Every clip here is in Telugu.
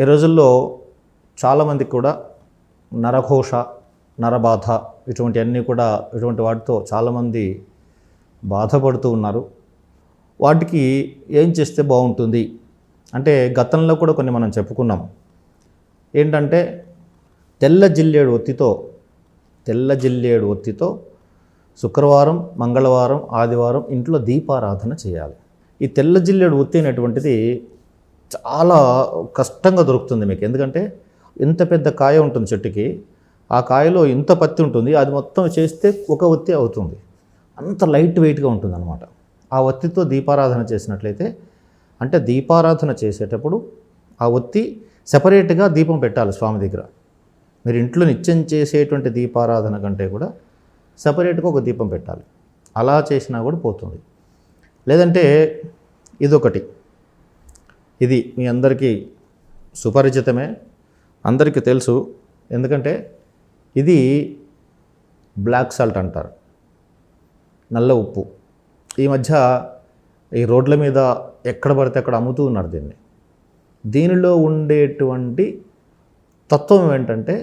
ఈ రోజుల్లో చాలామందికి కూడా నరఘోష నరబాధ ఇటువంటివన్నీ కూడా ఇటువంటి వాటితో చాలామంది బాధపడుతూ ఉన్నారు. వాటికి ఏం చేస్తే బాగుంటుంది? అంటే గతంలో కూడా కొన్ని మనం చెప్పుకున్నాం. ఏంటంటే తెల్ల జిల్లేడు ఒత్తితో తెల్ల జిల్లేడు ఒత్తితో శుక్రవారం మంగళవారం ఆదివారం ఇంట్లో దీపారాధన చేయాలి. ఈ తెల్ల జిల్లేడు ఒత్తి అనేటువంటిది చాలా కష్టంగా దొరుకుతుంది మీకు. ఎందుకంటే ఇంత పెద్ద కాయ ఉంటుంది చెట్టుకి. ఆ కాయలో ఇంత పత్తి ఉంటుంది. అది మొత్తం చేస్తే ఒక ఒత్తి అవుతుంది. అంత లైట్ వెయిట్గా ఉంటుంది అనమాట ఆ ఒత్తితో దీపారాధన చేసినట్లయితే అంటే దీపారాధన చేసేటప్పుడు ఆ ఒత్తి సెపరేట్గా దీపం పెట్టాలి స్వామి దగ్గర. మీరు ఇంట్లో నిత్యం చేసేటువంటి దీపారాధన కంటే కూడా సపరేట్గా ఒక దీపం పెట్టాలి. అలా చేసినా కూడా పోతుంది. లేదంటే ఇదొకటి. ఇది మీ అందరికీ సుపరిచితమే. అందరికీ తెలుసు. ఎందుకంటే ఇది బ్లాక్ సాల్ట్ అంటారు. నల్ల ఉప్పు. ఈ మధ్య ఈ రోడ్ల మీద ఎక్కడ పడితే అక్కడ అమ్ముతూ ఉన్నారు దీన్ని. దీనిలో ఉండేటువంటి తత్వం ఏంటంటే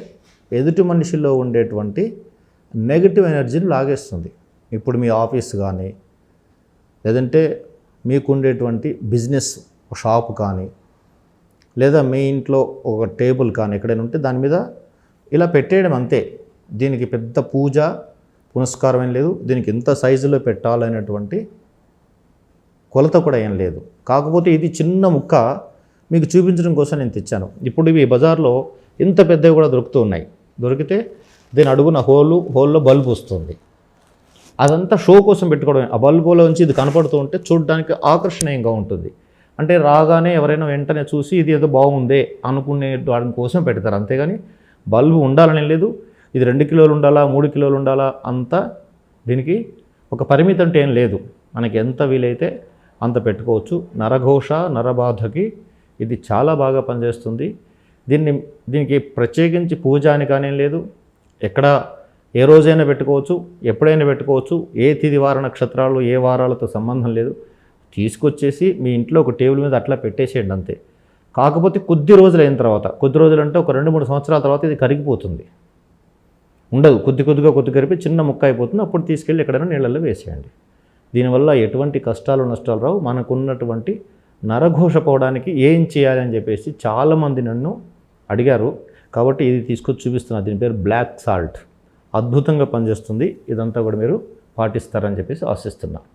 ఎదుటి మనిషిలో ఉండేటువంటి నెగిటివ్ ఎనర్జీని లాగేస్తుంది. ఇప్పుడు మీ ఆఫీస్ కానీ లేదంటే మీకు ఉండేటువంటి ఒక షాప్ కానీ లేదా మీ ఇంట్లో ఒక టేబుల్ కానీ ఎక్కడైనా ఉంటే దాని మీద ఇలా పెట్టేయడం అంతే. దీనికి పెద్ద పూజ పునస్కారం ఏం లేదు. దీనికి ఎంత సైజులో పెట్టాలనేటువంటి కొలత కూడా ఏం లేదు. కాకపోతే ఇది చిన్న ముక్క మీకు చూపించడం కోసం నేను తెచ్చాను. ఇప్పుడు ఇవి బజార్లో ఇంత పెద్దవి కూడా దొరుకుతూ ఉన్నాయి. దొరికితే దీని అడుగున హోలు హోల్లో బల్బ్ వస్తుంది. అదంతా షో కోసం పెట్టుకోవడం ఆ బల్బులో నుంచి ఇది కనపడుతూ ఉంటే చూడడానికి ఆకర్షణీయంగా ఉంటుంది. అంటే రాగానే ఎవరైనా వెంటనే చూసి ఇది ఏదో బాగుందే అనుకునే వాడి కోసం పెడతారు. అంతేగాని బల్బు ఉండాలని లేదు. ఇది రెండు కిలోలు ఉండాలా మూడు కిలోలు ఉండాలా అంతా దీనికి ఒక పరిమితి అంటే ఏం లేదు. మనకి ఎంత వీలైతే అంత పెట్టుకోవచ్చు. నరఘోష నరబాధకి ఇది చాలా బాగా పనిచేస్తుంది. దీన్ని దీనికి ప్రత్యేకించి పూజ అని కానీ లేదు. ఎక్కడ ఏ రోజైనా పెట్టుకోవచ్చు ఎప్పుడైనా పెట్టుకోవచ్చు. ఏ తిది వార నక్షత్రాలు ఏ వారాలతో సంబంధం లేదు. తీసుకొచ్చేసి మీ ఇంట్లో ఒక టేబుల్ మీద అట్లా పెట్టేసేయండి అంతే. కాకపోతే కొద్ది రోజులు అయిన తర్వాత కొద్ది రోజులు అంటే ఒక రెండు మూడు సంవత్సరాల తర్వాత ఇది కరిగిపోతుంది. ఉండదు కొద్ది కొద్దిగా కొద్ది కరిపి చిన్న ముక్క అయిపోతుంది అప్పుడు తీసుకెళ్ళి ఎక్కడైనా నీళ్ళల్లో వేసేయండి. దీనివల్ల ఎటువంటి కష్టాలు నష్టాలు రావు. మనకున్నటువంటి నరఘోష పోవడానికి ఏం చేయాలి అని చెప్పేసి చాలామంది నన్ను అడిగారు. కాబట్టి ఇది తీసుకొచ్చి చూపిస్తున్నా. దీని పేరు బ్లాక్ సాల్ట్. అద్భుతంగా పనిచేస్తుంది. ఇదంతా కూడా మీరు పాటిస్తారని చెప్పేసి ఆశిస్తున్నాను